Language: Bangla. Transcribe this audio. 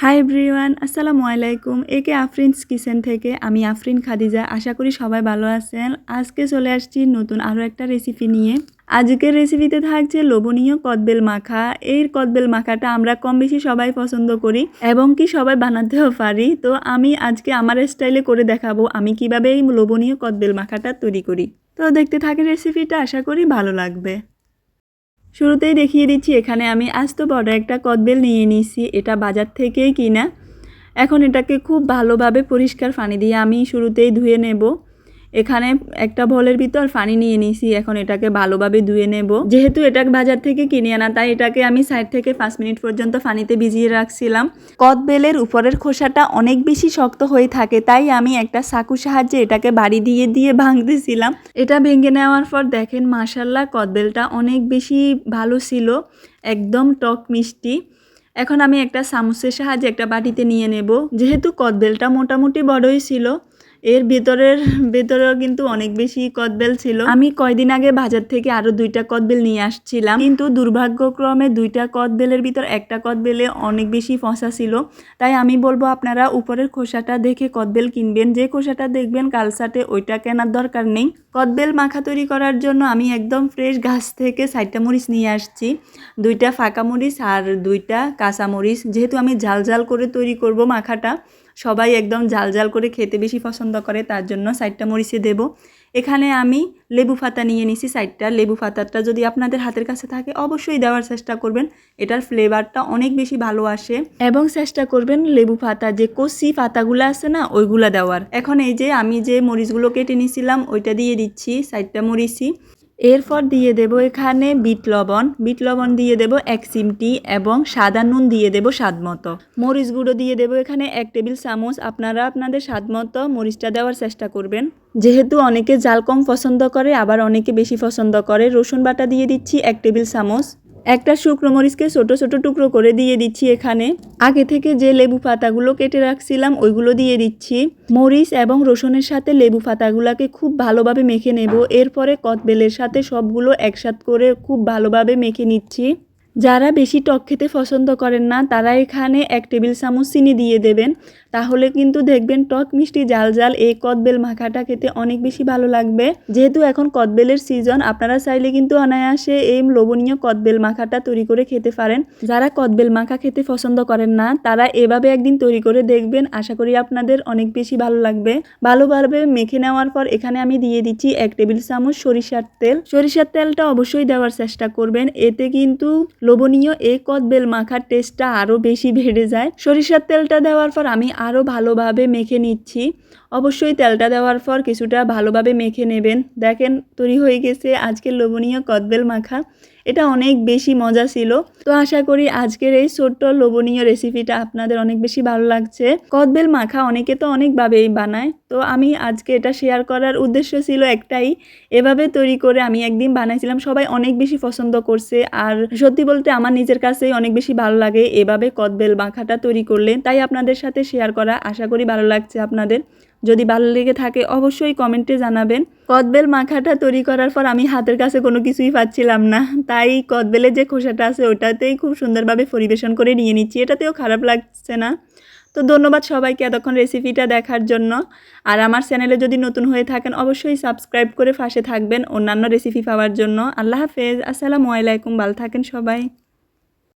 হাই এভরিওয়ান, আসসালামু আলাইকুম। একে আফরিনস কিচেন থেকে আমি আফরিন খাদিজা। আশা করি সবাই ভালো আছেন। আজকে চলে আসছি নতুন আরও একটা রেসিপি নিয়ে। আজকের রেসিপিতে থাকছে লোভনীয় কদবেল মাখা। এই কদবেল মাখাটা আমরা কম বেশি সবাই পছন্দ করি এবং কি সবাই বানাতেও পারি। তো আমি আজকে আমার স্টাইলে করে দেখাবো আমি কীভাবে এই লোভনীয় কদবেল মাখাটা তৈরি করি। তো দেখতে থাকেন রেসিপিটা আশা করি ভালো লাগবে। শুরুতেই দেখিয়ে দিচ্ছি, এখানে আমি আস্ত বড় একটা কদবেল নিয়ে নিছি এটা বাজার থেকেই কিনা। এখন এটাকে খুব ভালোভাবে পরিষ্কার পানি দিয়ে আমি শুরুতেই ধুয়ে নেব। এখানে একটা ভলের ভিতর ফানি নিয়ে নিয়েছি, এখন এটাকে ভালোভাবে ধুয়ে নেব। যেহেতু এটা বাজার থেকে কিনে আনা, তাই এটাকে আমি সাইড থেকে পাঁচ মিনিট পর্যন্ত ফানিতে ভিজিয়ে রাখছিলাম। কদবেলের উপরের খোসাটা অনেক বেশি শক্ত হয়ে থাকে, তাই আমি একটা সাকু সাহায্যে এটাকে বাড়ি দিয়ে দিয়ে ভাঙতেছিলাম। এটা ভেঙে নেওয়ার পর দেখেন মাসাল্লাহ কদবেলটা অনেক বেশি ভালো ছিল, একদম টক মিষ্টি। এখন আমি একটা চামচের সাহায্যে একটা বাটিতে নিয়ে নেব। যেহেতু কদবেলটা মোটামুটি বড়ই ছিল এর ভিতরের, ভেতরেও কিন্তু অনেক বেশি কদবেল ছিল। আমি কয়দিন আগে বাজার থেকে আরও দুইটা কদবেল নিয়ে আসছিলাম। কিন্তু দুর্ভাগ্যক্রমে দুইটা কদবেলের ভিতর একটা কদবেলে অনেক বেশি ফসা ছিল। তাই আমি বলব আপনারা উপরের খোসাটা দেখে কদবেল কিনবেন। যে খোসাটা দেখবেন কালসাটে ওইটা কেনার দরকার নেই। কদবেল মাখা তৈরি করার জন্য আমি একদম ফ্রেশ গাছ থেকে সাইডটা মরিচ নিয়ে আসছি। দুইটা ফাঁকা মরিচ আর দুইটা কাঁচা মরিচ। যেহেতু আমি ঝাল ঝাল করে তৈরি করব মাখাটা সবাই একদম জাল জাল করে খেতে বেশি পছন্দ করে, তার জন্য সাইডটা মরিচে দেব। এখানে আমি লেবু ফাতা নিয়ে নিছি সাইডটা। লেবু ফাতাটা যদি আপনাদের হাতের কাছে থাকে, অবশ্যই দেওয়ার চেষ্টা করবেন। এটার ফ্লেভারটা অনেক বেশি ভালো আসে। এবং চেষ্টা করবেন লেবু ফাতা যে কষি পাতাগুলো আছে না, ওইগুলা দেওয়ার। এখন এই যে আমি যে মরিচগুলো কেটে নিয়েছিলাম ওইটা দিয়ে দিচ্ছি, সাইডটা মরিচি। এরপর দিয়ে দেব এখানে বিট লবণ। বিট লবণ দিয়ে দেব এক চিমটি এবং সাদা নুন দিয়ে দেব স্বাদ মতো। মরিচ গুঁড়ো দিয়ে দেব এখানে এক টেবিল চামচ। আপনারা আপনাদের স্বাদ মতো মরিচটা দেওয়ার চেষ্টা করবেন। যেহেতু অনেকে জাল কম পছন্দ করে, আবার অনেকে বেশি পছন্দ করে, রসুন বাটা দিয়ে দিচ্ছি এক টেবিল চামচ। একটা শুকনো মরিচকে ছোটো ছোটো টুকরো করে দিয়ে দিচ্ছি এখানে। আগে থেকে যে লেবু পাতাগুলো কেটে রাখছিলাম, ওইগুলো দিয়ে দিচ্ছি। মরিচ এবং রসুনের সাথে লেবু পাতাগুলোকে খুব ভালোভাবে মেখে নেব। এরপরে কতবেলের সাথে সবগুলো একসাথ করে খুব ভালোভাবে মেখে নিচ্ছি। যারা বেশি টক খেতে পছন্দ করেন না, তারা এখানে এক টেবিল চামচ চিনি দিয়ে দেবেন। তাহলে কিন্তু দেখবেন টক মিষ্টি জাল জাল এই কদবেল মাখাটা খেতে অনেক বেশি ভালো লাগবে। যেহেতু এখন কদবেলের সিজন আপনারা চাইলে কিন্তু অনায়াসে এই লোভনীয় কদবেল মাখাটা তৈরি করে খেতে পারেন। যারা কদবেল মাখা খেতে পছন্দ করেন না, তারা এভাবে একদিন তৈরি করে দেখবেন। আশা করি আপনাদের অনেক বেশি ভালো লাগবে। ভালোভাবে মেখে নেওয়ার পর এখানে আমি দিয়ে দিচ্ছি এক টেবিল চামচ সরিষার তেল। সরিষার তেলটা অবশ্যই দেওয়ার চেষ্টা করবেন। এতে কিন্তু লোভনীয় এই কদবেল মাখার টেস্টটা আরও বেশি বেড়ে যায়। সরিষার তেলটা দেওয়ার পর আমি আরও ভালোভাবে মেখে নিচ্ছি। অবশ্যই তেলটা দেওয়ার পর কিছুটা ভালোভাবে মেখে নেবেন। দেখেন, তৈরি হয়ে গেছে আজকের লোভনীয় কদবেল মাখা। এটা অনেক বেশি মজা ছিল। তো আশা করি আজকের এই ছোট্ট লোভনীয় রেসিপিটা আপনাদের অনেক বেশি ভালো লাগছে। কদবেল মাখা অনেকে তো অনেকভাবেই বানায়। তো আমি আজকে এটা শেয়ার করার উদ্দেশ্য ছিল একটাই, এভাবে তৈরি করে আমি একদিন বানাইছিলাম, সবাই অনেক বেশি পছন্দ করছে। আর সত্যি বলতে আমার নিজের কাছেই অনেক বেশি ভালো লাগে এভাবে কদবেল মাখাটা তৈরি করলে। তাই আপনাদের সাথে শেয়ার করা, আশা করি ভালো লাগছে আপনাদের। যদি ভালো লেগে থাকে, অবশ্যই কমেন্টে জানাবেন। কদবেল মাখাটা তৈরি করার পর আমি হাতের কাছে কোনো কিছুই পাচ্ছিলাম না। তাই কদবেলের যে খোসাটা আছে, ওটাতেই খুব সুন্দরভাবে পরিবেশন করে নিয়ে নিচ্ছি। এটাতেও খারাপ লাগছে না। তো ধন্যবাদ সবাইকে এতক্ষণ রেসিপিটা দেখার জন্য। আর আমার চ্যানেলে যদি নতুন হয়ে থাকেন, অবশ্যই সাবস্ক্রাইব করে পাশে থাকবেন অন্যান্য রেসিপি পাওয়ার জন্য। আল্লাহ হাফেজ। আসসালামু আলাইকুম। ভালো থাকেন সবাই।